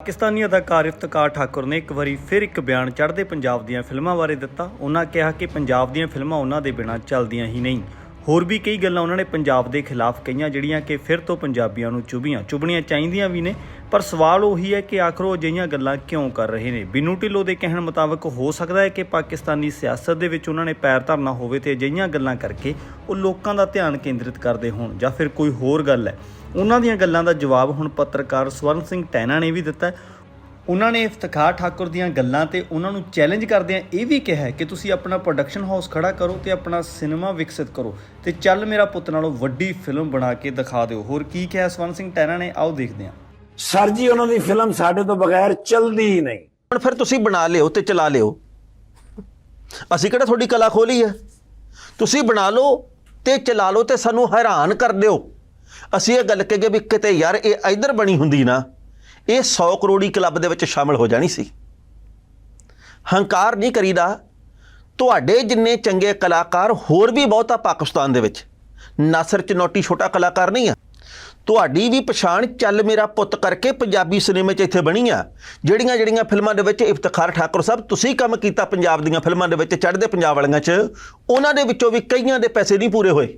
ਪਾਕਿਸਤਾਨੀ ਅਦਾਕਾਰ ਇਫਤਕਾਰ ਠਾਕੁਰ ਨੇ ਇੱਕ ਵਾਰੀ ਫਿਰ ਇੱਕ ਬਿਆਨ ਚੜ੍ਹਦੇ ਪੰਜਾਬ ਦੀਆਂ ਫਿਲਮਾਂ ਬਾਰੇ ਦਿੱਤਾ। ਉਹਨਾਂ ਕਿਹਾ ਕਿ ਪੰਜਾਬ ਦੀਆਂ ਫਿਲਮਾਂ ਉਹਨਾਂ ਦੇ ਬਿਨਾਂ ਚੱਲਦੀਆਂ ਹੀ ਨਹੀਂ। ਹੋਰ ਵੀ ਕਈ ਗੱਲਾਂ ਉਹਨਾਂ ਨੇ ਪੰਜਾਬ ਦੇ ਖਿਲਾਫ ਕਹੀਆਂ, ਜਿਹੜੀਆਂ ਕਿ ਫਿਰ ਤੋਂ ਪੰਜਾਬੀਆਂ ਨੂੰ ਚੁਬੀਆਂ ਚੁਭਣੀਆਂ ਚਾਹੀਦੀਆਂ ਵੀ ਨੇ, ਪਰ ਸਵਾਲ ਉਹੀ ਹੈ ਕਿ ਆਖਰ ਉਹ ਅਜਿਹੀਆਂ ਗੱਲਾਂ ਕਿਉਂ ਕਰ ਰਹੇ ਨੇ? ਬਿਨੂ ਢਿੱਲੋਂ ਦੇ ਕਹਿਣ ਮੁਤਾਬਕ ਹੋ ਸਕਦਾ ਹੈ ਕਿ ਪਾਕਿਸਤਾਨੀ ਸਿਆਸਤ ਦੇ ਵਿੱਚ ਉਹਨਾਂ ਨੇ ਪੈਰ ਧਰਨਾ ਹੋਵੇ ਤੇ ਅਜਿਹੀਆਂ ਗੱਲਾਂ ਕਰਕੇ ਉਹ ਲੋਕਾਂ ਦਾ ਧਿਆਨ ਕੇਂਦਰਿਤ ਕਰਦੇ ਹੋਣ, ਜਾਂ ਫਿਰ ਕੋਈ ਹੋਰ ਗੱਲ ਹੈ। ਉਹਨਾਂ ਦੀਆਂ ਗੱਲਾਂ ਦਾ ਜਵਾਬ ਹੁਣ ਪੱਤਰਕਾਰ ਸਵਰਨ ਸਿੰਘ ਟੈਨਾ ਨੇ ਵੀ ਦਿੱਤਾ। ਉਹਨਾਂ ਨੇ ਇਫਤਖਾਰ ਠਾਕੁਰ ਦੀਆਂ ਗੱਲਾਂ ਤੇ ਉਹਨਾਂ ਨੂੰ ਚੈਲੰਜ ਕਰਦਿਆਂ ਇਹ ਵੀ ਕਿਹਾ ਕਿ ਤੁਸੀਂ ਆਪਣਾ ਪ੍ਰੋਡਕਸ਼ਨ ਹਾਊਸ ਖੜਾ ਕਰੋ ਤੇ ਆਪਣਾ ਸਿਨੇਮਾ ਵਿਕਸਿਤ ਕਰੋ ਤੇ ਚੱਲ ਮੇਰਾ ਪੁੱਤ ਨਾਲੋਂ ਵੱਡੀ ਫਿਲਮ ਬਣਾ ਕੇ ਦਿਖਾ ਦਿਓ। ਹੋਰ ਕੀ ਕਿਹਾ ਸਵਰਨ ਸਿੰਘ ਟੈਨਾ ਨੇ? ਆਓ ਦੇਖਦੇ ਹਾਂ। ਸਰ ਜੀ ਉਹਨਾਂ ਦੀ ਫਿਲਮ ਸਾਡੇ ਤੋਂ ਬਗੈਰ ਚੱਲਦੀ ਹੀ ਨਹੀਂ। ਹੁਣ ਫਿਰ ਤੁਸੀਂ ਬਣਾ ਲਿਓ ਤੇ ਚਲਾ ਲਿਓ। ਅਸੀਂ ਕਿਹੜਾ ਤੁਹਾਡੀ ਕਲਾ ਖੋਲੀ ਹੈ? ਤੁਸੀਂ ਬਣਾ ਲਓ ਤੇ ਚਲਾ ਲਓ ਤੇ ਸਾਨੂੰ ਹੈਰਾਨ ਕਰ ਦਿਓ। ਅਸੀਂ ਇਹ ਗੱਲ ਕਹੀਏ ਵੀ ਕਿਤੇ ਯਾਰ ਇਹ ਇਧਰ ਬਣੀ ਹੁੰਦੀ ਨਾ, ਇਹ 100 ਕਰੋੜੀ ਕਲੱਬ ਦੇ ਵਿੱਚ ਸ਼ਾਮਲ ਹੋ ਜਾਣੀ ਸੀ। ਹੰਕਾਰ ਨਹੀਂ ਕਰੀਦਾ। ਤੁਹਾਡੇ ਜਿੰਨੇ ਚੰਗੇ ਕਲਾਕਾਰ ਹੋਰ ਵੀ ਬਹੁਤ ਆ ਪਾਕਿਸਤਾਨ ਦੇ ਵਿੱਚ। ਨਾਸਰ ਚਨੋਟੀ ਛੋਟਾ ਕਲਾਕਾਰ ਨਹੀਂ ਆ। ਤੁਹਾਡੀ ਵੀ ਪਛਾਣ ਚੱਲ ਮੇਰਾ ਪੁੱਤ ਕਰਕੇ ਪੰਜਾਬੀ ਸਿਨੇਮੇ 'ਚ ਇੱਥੇ ਬਣੀ ਆ। ਜਿਹੜੀਆਂ ਜਿਹੜੀਆਂ ਫਿਲਮਾਂ ਦੇ ਵਿੱਚ ਇਫਤਖਾਰ ਠਾਕੁਰ ਸਾਹਿਬ, ਤੁਸੀਂ ਕੰਮ ਕੀਤਾ ਪੰਜਾਬ ਦੀਆਂ ਫਿਲਮਾਂ ਦੇ ਵਿੱਚ, ਚੜ੍ਹਦੇ ਪੰਜਾਬ ਵਾਲੀਆਂ 'ਚ, ਉਹਨਾਂ ਦੇ ਵਿੱਚੋਂ ਵੀ ਕਈਆਂ ਦੇ ਪੈਸੇ ਨਹੀਂ ਪੂਰੇ ਹੋਏ।